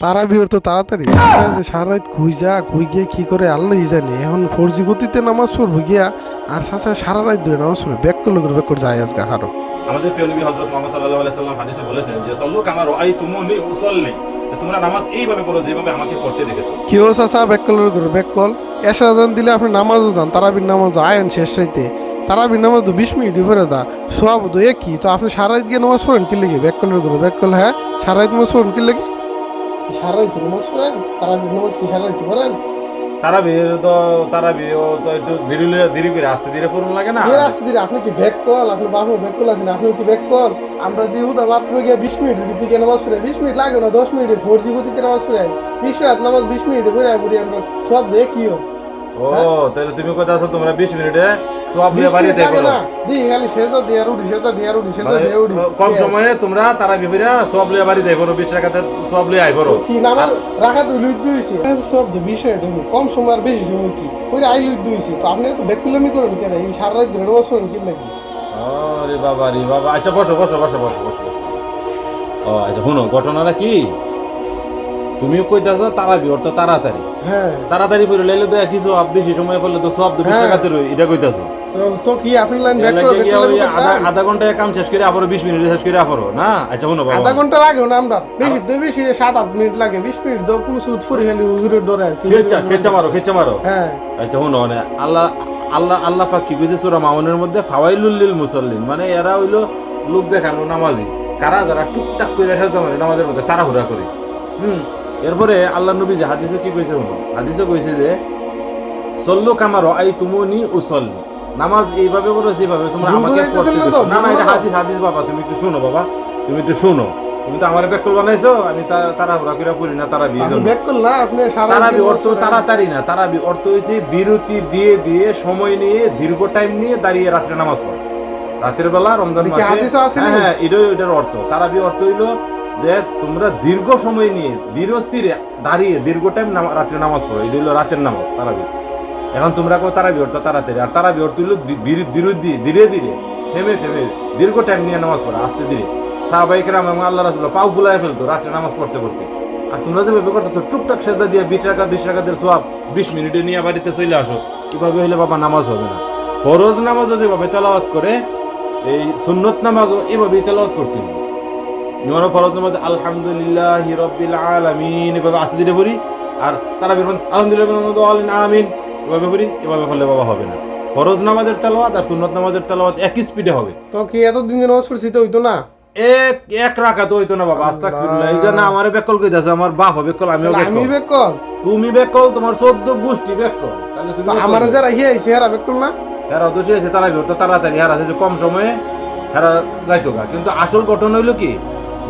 তারা বিয়ের তো তাড়াতাড়ি। আচ্ছা আচ্ছা সারা রাত ঘুই যা ঘুই গিয়ে কি করে আল্লাহই জানে? এখন ফোর জি গতিতে নামাজ পড়ব গিয়া আর সাথে সারা রাত ধরে নামাজ পড়বে ব্যাক করলে করে ব্যাক করে যায় আজকে হারো আমাদের প্রিয় নবী হযরত মুহাম্মদ সাল্লাল্লাহু আলাইহি সাল্লাম হাদিসে বলেছেন যে সল্লু কামা রাআইতুমুনি উসাল্লি। তোমরা নামাজ এইভাবে পড়ো যেভাবে আমাকে পড়তে দেখেছ। কেউ চাচা ব্যাক করে ব্যাক কল দিলে আপনি নামাজও যান তারাবির নামাজ আয়েন শেষ রাইতে। তারাবির নামাজ তো বিশ মিনিট পরে যা সোয়াব তো একই। তো আপনি সারা রাত গিয়ে নামাজ পড়েন কি লেগে? ব্যাক করলে করে ব্যাক কল হ্যাঁ? সারা রাত নামাজ পড়েন কি লেগে? সারা রাত নামাজ পড়েন তারাবির নামাজ কি সারা রাত পড়েন তারা বিয়ের তো তারা বিয়েও তো একটু ধীরে ধীরে করে আস্তে ধীরে পড়ুন লাগে না? এর আসতে দিন আপনি কি ব্যাক কল? আপনি বাবু ব্যাক কল আছেন আপনি কি ব্যাক কল? আমরা দিয়ে হুদা মাত্র গিয়ে বিশ মিনিট দিকে নামাজ পড়ে বিশ মিনিট লাগে না দশ মিনিটে ফোর জি গতিতে নামাজ পড়ে বিশ রাত নামাজ বিশ মিনিটে পড়ে পড়ি আমরা সব দিয়ে কি হয় ও তাহলে তুমি কথা আছো? তোমরা 20 মিনিটে সব দিয়ে বাড়িতে করো দি খালি সেজা দিয়া রুডি সেজা দিয়া রুডি সেজা মানে দিয়া কম সময়ে তোমরা তারা বিবিরা সব লিয়ে বাড়িতে করো 20 টাকাতে সব লিয়ে আই করো কি নামাজ রাখা তো লুই দুইছে সব তো বিষয় তো কম সময় আর বেশি সময় কি? কইরা আই লুই দুইছে তো আপনি তো বেকুলামি করেন কেন? এই সারা রাত ধরে পড়েন কি? লাগি আরে বাবা রে বাবা। আচ্ছা বসো বসো বসো বসো বসো বসো। ও আচ্ছা শুনো ঘটনাটা কি? তুমি কইতাছো তারা বিয়ে তো তাড়াতাড়ি। হ্যাঁ। তাড়াতাড়ি করে লাইলে তো কিছু আপ বেশি সময় পড়লে তো সব তো বিশ হ্যাঁ। টাকাতে রই এটা কইতাছো। তো তো কি আপনি লাইন ব্যাক করে লাগে গিয়া আধা আধা ঘন্টায় কাম শেষ করে আবার বিশ মিনিট শেষ করে আবারও না? আচ্ছা শুনো বাবা আধা ঘণ্টা লাগে না আমরা? বেশি তো বেশি সাত আট মিনিট লাগে বিশ মিনিট তো কোনো সুদ ফুরি খালি হুজুরের ডরে খেচা খেচা মারো খেচা মারো। হ্যাঁ। আচ্ছা শুনো মানে আল্লাহ আল্লাহ আল্লাহ পাক কি কইছে সূরা মাউনের মধ্যে? ফাওয়াইলুল লিল মুসাল্লিন। মানে এরা হইল লোক দেখানো নামাজি। কারা যারা টুকটাক করে সাজতে পারে নামাজের মধ্যে তারা তাড়াহুড়া করে। হুম? এরপরে আল্লাহ নবী যে হাদিসে কি কইছে শুনো হাদিসে কইছে যে সল্লু কামারো আই তুমুনি উসল্লি। নামাজ এইভাবে বলো যেভাবে তোমরা আমাকে না না না এটা হাদিস হাদিস বাবা তুমি একটু শোনো বাবা তুমি একটু শোনো। তুমি তো আমার ব্যাকল বানাইছো আমি তা- তাড়াহুড়া করে না তারা বিয়ে আপনি ব্যাক না আপনি সারা তারাবি অর্থ। তাড়াতাড়ি না তারাবি অর্থ হয়েছে বিরতি দিয়ে দিয়ে সময় নিয়ে দীর্ঘ টাইম নিয়ে দাঁড়িয়ে রাত্রে নামাজ পড়া। রাতের বেলা রমজান মাসে হ্যাঁ হ্যাঁ, এটাই এটার অর্থ। তারাবি অর্থ হইল যে তোমরা দীর্ঘ সময় নিয়ে ধীরস্থিরে দাঁড়িয়ে দীর্ঘ টাইম রাত্রে নামাজ পড়ো এটা হইল রাতের নামাজ, তারাবি। এখন তোমরা কো তারাবি অর্থ তাড়াতাড়ি, আর তারাবি অর্থ হইল ধী- ধীরে ধীরে থেমে থেমে, দীর্ঘ টাইম নিয়ে নামাজ পড়া, আস্তে, ধীরে। সাহাবাইকেরাম এবং আল্লাহ রাসুল্লাহ পাও ফুলায় ফেলতো রাত্রে নামাজ পড়তে পড়তে। আর তোমরা যে ব্যাপার করতেছো, টুকটাক সেজদা দিয়ে বিশ টাকা বিশ টাকাদের সব বিশ মিনিটে নিয়ে বাড়িতে চলে আসো, এভাবে হলে বাবা নামাজ হবে না। ফরজ নামাজও যেভাবে তেলাওয়াত করে, এই সুন্নত নামাজও এভাবেই তেলাওয়াত করতে হবে। যেমন ফরজ নামাজ আলহামদুলিল্লাহ রব্বিল আলামিন এভাবে আস্তে ধীরে পড়ি আর তারা বেরবেন আলহামদুলিল্লাহ আমিন। এভাবে পড়ি এভাবে করলে বাবা হবে না। ফরজ নামাজের তেলাওয়াত আর সুন্নত নামাজের তেলাওয়াত একই স্পিডে হবে। তো কি এতদিন দিন নামাজ পড়ছি তো হইতো না? এক এক রাখা তো হইতো না বাবা আস্তাগফিরুল্লাহ। এই জন্য আমার বেকল কইতাছে আমার বাপ বেকল আমিও তাহলে আমি বেকল? তুমি বেকল তোমার চোদ্দ গোষ্ঠী বেকল। তাহলে তুমি আমার যারা হিয়া আইছে হেরা ব্যাক কল না? হেরা তো সে তারা তো তাড়াতাড়ি হেরা আছে কম সময়ে হেরা যাইতো কিন্তু আসল ঘটনা হইল কি?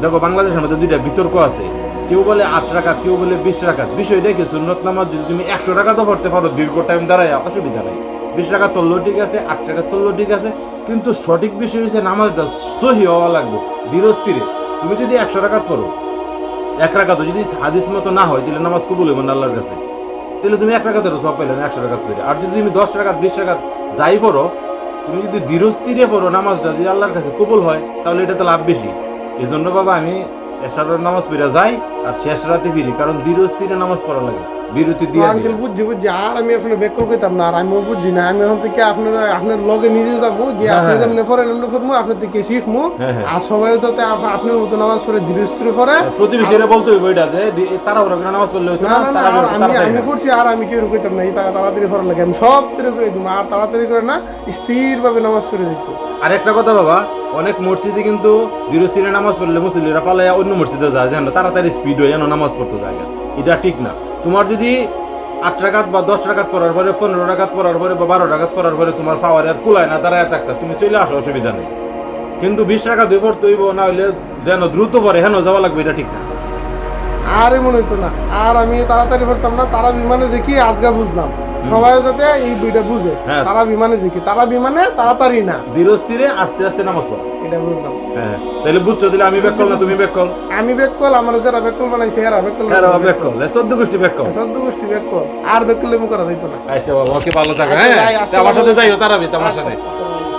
দেখো, বাংলাদেশের মধ্যে দুইটা বিতর্ক আছে। কেউ বলে আট রাখাত, কেউ বলে বিশ রাখাত। বিষয়টা কি? সুন্নত নামাজ যদি তুমি একশো টাকা তো পড়তে পারো, দীর্ঘ টাইম দাঁড়ায় অসুবিধা নাই। বিশ টাকা চললেও ঠিক আছে, আট টাকা চললেও ঠিক আছে। কিন্তু সঠিক বিষয় হচ্ছে নামাজটা সহি হওয়া লাগবে, ধীরস্থিরে। তুমি যদি একশো টাকাত পড়ো, এক রাখাত যদি হাদিস মতো না হয়, তাহলে নামাজ কবুল হইব না আল্লাহর কাছে। তাহলে তুমি এক রাখাতেরও সব পাইলে না একশো টাকা ফিরে আর যদি তুমি দশ টাকা বিশ টাকা যাই পড়ো, তুমি যদি ধীরস্থিরে পড়ো নামাজটা, যদি আল্লাহর কাছে কবুল হয়, তাহলে এটাতে লাভ বেশি। এই জন্য বাবা, আমি এশারের নামাজ পড়া যাই আর শেষ রাতে ফিরি, কারণ ধীরস্থিরে নামাজ পড়া লাগে। বিরতি দিয়ে। আঙ্কেল বুঝছি বুঝছি আর আমি আপনার ব্যাক কল কইতাম না আর আমিও বুঝছি না আমি এখন থেকে আপনার আপনার লগে নিজে যাব হ্যাঁ, আপনি। যেমনি পড়েন এমনি পড়ব আপনার থেকে শিখব হ্যাঁ, হ্যাঁ। আর সবাই আপ- আপনার মতো নামাজ পড়ে ধীরে স্থিরে পড়ে প্রতিবেশীরা বলতে এটা যে তারা ওরা নামাজ পড়লে হইতো না আর আমি আমি। পড়ছি আর আমি কেউ কইতাম না এই তা- তাড়াতাড়ি পড়া লাগে আমি সব থেকে কই দিব আর তাড়াতাড়ি করে না স্থির ভাবে নামাজ পড়ে দিত আর একটা কথা বাবা অনেক মসজিদে কিন্তু ধীরস্থিরে নামাজ পড়লে মুসলিরা পালাইয়া অন্য মসজিদে যায় যেন তাড়াতাড়ি স্পিড হয়ে যেন নামাজ পড়তে যায় এটা ঠিক না তোমার যদি আট টাকাত বা দশ টাকাত পড়ার পরে, পনেরো রাকাত পড়ার পরে বা বারো টাকাত পড়ার পরে তোমার পাওয়ার আর কুলায় না, দাঁড়ায় থাকতা, তুমি চলে আসো, অসুবিধা নেই। কিন্তু বিশ টাকা দুই পড়তে হইব, না হলে যেন দ্রুত পরে হেন যাওয়া লাগবে, এটা ঠিক না। আর মনে হইতো না। আর আমি তাড়াতাড়ি পড়তাম না তারা বিমানে যে কি, আজগা বুঝলাম। সবাই যাতে এই দুইটা বুঝে হ্যাঁ। তারা বিমানে যে কি? তারা বিমানে তাড়াতাড়ি না। ধীরস্থিরে আস্তে আস্তে নামাজ পড়া। এটা বুঝলাম। হ্যাঁ তাহলে বুঝছ তাহলে আমি বেক না তুমি বেক কল আমি বেক কল আমার যারা বেক কল বানাইছে এরা বেক কল এরা বেক কল চোদ্দ গোষ্ঠী বেক কল চোদ্দ গোষ্ঠী বেক কল আর বেক করলে করা যাইতো না। আচ্ছা বাবা ওকে ভালো থাকো আচ্ছা, হ্যাঁ? আমার সাথে। যাইও তারাবি তোমার সাথে। আচ্ছা, আলাইকুম।